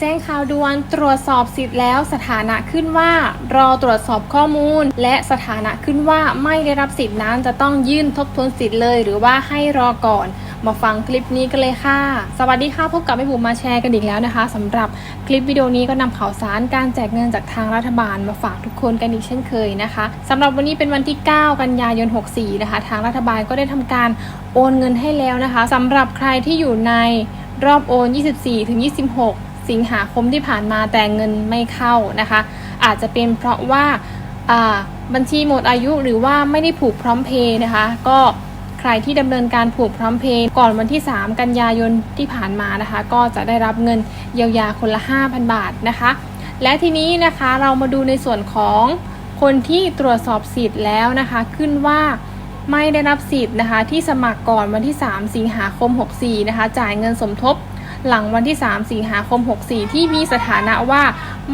แจ้งข่าวด่วนตรวจสอบสิทธิ์แล้ว สถานะขึ้นว่า รอตรวจสอบข้อมูล และสถานะขึ้นว่าไม่ได้รับสิทธิ์นั้นจะต้องยื่นทบทวนสิทธิ์เลย หรือว่าให้รอก่อนมาฟังคลิปนี้กันเลยค่ะ สวัสดีค่ะ พบกับแม่บุ๋มมาแชร์กันอีกแล้วนะคะสำหรับคลิปวิดีโอนี้ก็นำข่าวสารการแจกเงินจากทางรัฐบาลมาฝากทุกคนกันอีกเช่นเคยนะคะสำหรับวันนี้เป็นวันที่ 9 กันยายน 64 นะคะ ทางรัฐบาลก็ได้ทำการโอนเงินให้แล้วนะคะสำหรับใครที่อยู่ในรอบโอน 24ถึง26 สิงหาคมที่ผ่านมาแต่เงินไม่เข้านะคะ อาจจะเป็นเพราะว่าบัญชีหมดอายุหรือว่าไม่ได้ผูกพร้อมเพย์นะคะ ก็ใครที่ดำเนินการผูกพร้อมเพย์ก่อนวันที่ 3 กันยายนที่ผ่านมานะคะ ก็จะได้รับเงินเยียวยาคนละ 5,000 บาทนะคะ และทีนี้นะคะเรามาดูในส่วนของคนที่ตรวจสอบสิทธิ์แล้วนะคะ ขึ้นว่าไม่ได้รับสิทธิ์นะคะ ที่สมัครก่อนวันที่ 3 สิงหาคม 64 นะคะ จ่ายเงินสมทบ หลังวันที่ 3 สิงหาคม 64 ที่มีสถานะว่า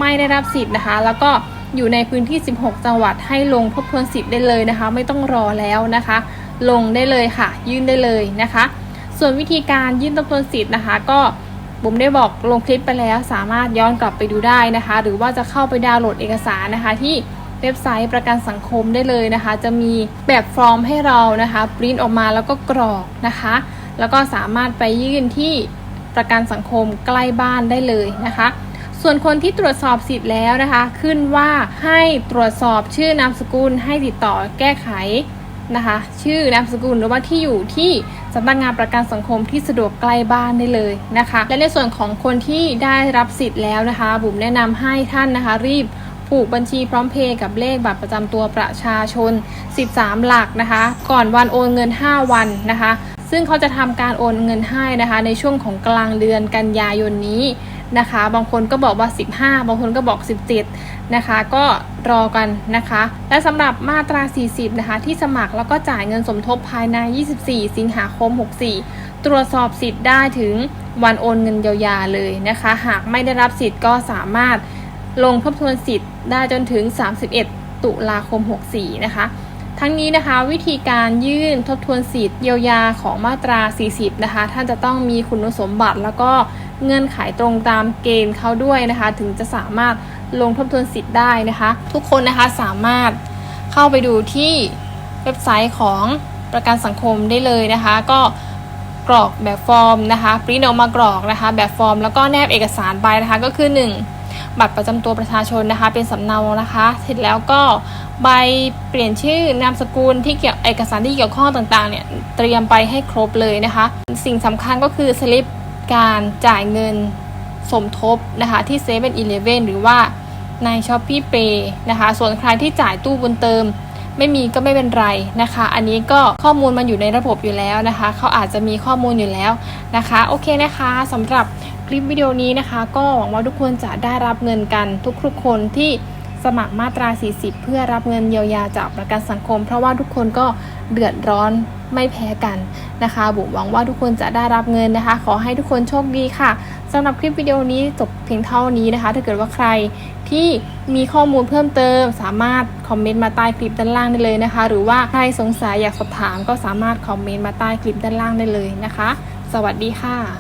ไม่ได้รับสิทธิ์นะคะ แล้วก็อยู่ในพื้นที่ 16 จังหวัดให้ลงทบทวนสิทธิ์ได้เลยนะคะ ไม่ต้องรอแล้วนะคะ ลงได้เลยค่ะ ยื่นได้เลยนะคะ ส่วนวิธีการยื่นทบทวนสิทธิ์นะคะ ก็บุ๋มได้บอกลงคลิปไปแล้วสามารถย้อนกลับไปดูได้นะคะ หรือว่าจะเข้าไปดาวน์โหลดเอกสารนะคะที่เว็บไซต์ประกันสังคมได้เลยนะคะ จะมีแบบฟอร์มให้เรานะคะปริ้นออกมาแล้วก็กรอกนะคะ แล้วก็สามารถไปยื่นที่ ประกันสังคมใกล้บ้านได้เลยนะคะ ส่วนคนที่ตรวจสอบสิทธิ์แล้วนะคะ ขึ้นว่าให้ตรวจสอบชื่อนามสกุลให้ติดต่อแก้ไขนะคะ ชื่อนามสกุลหรือว่าที่อยู่ที่สำนักงานประกันสังคมที่สะดวกใกล้บ้านได้เลยนะคะ และในส่วนของคนที่ได้รับสิทธิ์แล้วนะคะ บุ๋มแนะนำให้ท่านนะคะ รีบผูกบัญชีพร้อมเพย์กับเลขบัตรประจำตัวประชาชน 13 หลักนะคะ ก่อนวันโอนเงิน 5 วันนะคะ ซึ่งเขาจะทำการโอนเงินให้นะคะ ในช่วงของกลางเดือนกันยายนนี้นะคะ บางคนก็บอกว่า 15 บางคนก็บอก 17 นะคะ ก็รอกันนะคะ และสำหรับมาตรา 40 นะคะ ที่สมัครแล้วก็จ่ายเงินสมทบภายใน 24 สิงหาคม 64 ตรวจสอบสิทธิ์ได้ถึงวันโอนเงินเยียวยาเลยนะคะ หากไม่ได้รับสิทธิ์ก็สามารถลงทบทวนสิทธิ์ได้จนถึง 31 ตุลาคม 64 นะคะ ทั้งนี้นะคะวิธีการยื่นทบทวนสิทธิ์เยียวยาของมาตรา 40 นะคะ ท่านจะต้องมีคุณสมบัติแล้วก็เงื่อนไขตรงตามเกณฑ์เขาด้วยนะคะ ถึงจะสามารถลงทบทวนสิทธิ์ได้นะคะ ทุกคนนะคะสามารถเข้าไปดูที่เว็บไซต์ของประกันสังคมได้เลยนะคะ ก็กรอกแบบฟอร์มนะคะปริ้นออกมากรอกนะคะ แบบฟอร์มแล้วก็แนบเอกสารไปนะคะก็คือ 1 บัตรประจำตัวประชาชนนะคะ เป็นสำเนานะคะ เสร็จแล้วก็ใบเปลี่ยนชื่อนามสกุลที่เกี่ยวเอกสารที่เกี่ยวข้องต่างๆเนี่ยเตรียมไปให้ครบเลยนะคะ สิ่งสำคัญก็คือสลิปการจ่ายเงินสมทบนะคะที่เซเว่นอีเลฟเว่นหรือว่าในช้อปปี้เปนะคะ ส่วนใครที่จ่ายตู้บุญเติม ไม่มีก็ไม่เป็นไรนะคะ อันนี้ก็ข้อมูลมันอยู่ในระบบอยู่แล้วนะคะ เขาอาจจะมีข้อมูลอยู่แล้วนะคะ โอเคนะคะสำหรับ คลิปวิดีโอนี้นะคะ ก็หวังว่าทุกคนจะได้รับเงินกันทุกๆคนที่สมัครมาตรา 40 เพื่อรับเงินเยียวยาจากประกันสังคม เพราะว่าทุกคนก็เดือดร้อนไม่แพ้กันนะคะบุ๋มหวังว่าทุกคนจะได้รับเงินนะคะ ขอให้ทุกคนโชคดีค่ะสำหรับคลิปวิดีโอนี้จบเพียงเท่านี้นะคะ ถ้าเกิดว่าใครที่มีข้อมูลเพิ่มเติม สามารถคอมเมนต์มาใต้คลิปด้านล่างได้เลยนะคะ หรือว่าใครสงสัยอยากสอบถามก็สามารถคอมเมนต์มาใต้คลิปด้านล่างได้เลยนะคะ สวัสดีค่ะ